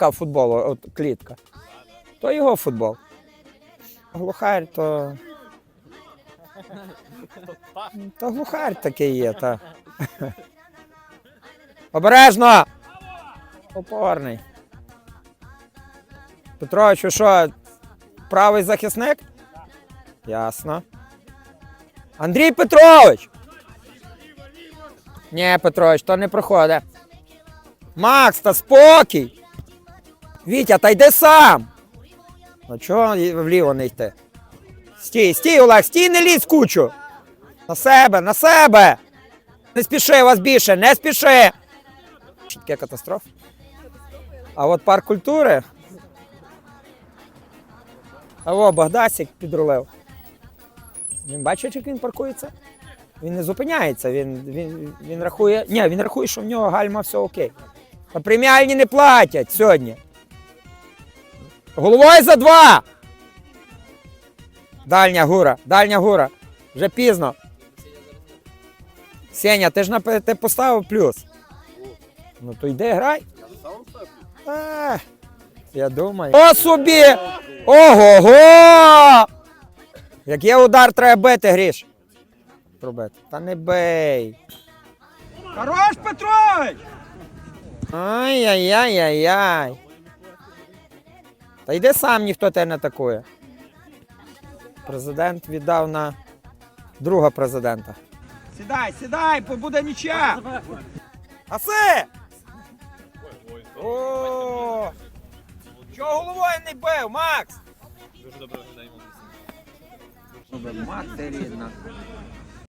Футбол, от клітка. То його футбол. Глухарь, то. То глухарь такий є, та. Обережно! Опорний. Петрович, ви що, правий захисник? Ясно. Андрій Петрович! Ні, Петрович, то не проходить. Макс, та спокій! Вітя, та йди сам! Ну чого вліво не йти? Стій, стій, Олег, стій, не лізь кучу! На себе, на себе! Не спіши вас більше, не спіши! Таке катастрофа? А от парк культури. А о, Богдасик підрулив. Він бачить, як він паркується? Він не зупиняється, він, він, він рахує. Ні, він рахує, що в нього гальма все окей. А преміальні не платять сьогодні. Головою за два. Дальня гура, дальня гура. Вже пізно. Сеня, ти ж напе- ти поставив плюс. Ну то йди грай. А, я думаю. О собі! Ого-го! Як є удар, треба бити, Гріш. Пробити. Та не бей. Хорош, Петрович! Ай-яй-яй-яй-яй. Та йди сам, ніхто тебе не атакує. Президент віддав на друга президента. Сідай, сідай, бо буде нічия. Аси! О! Чого головою не бив, Макс? Дуже добре виглядає рідна.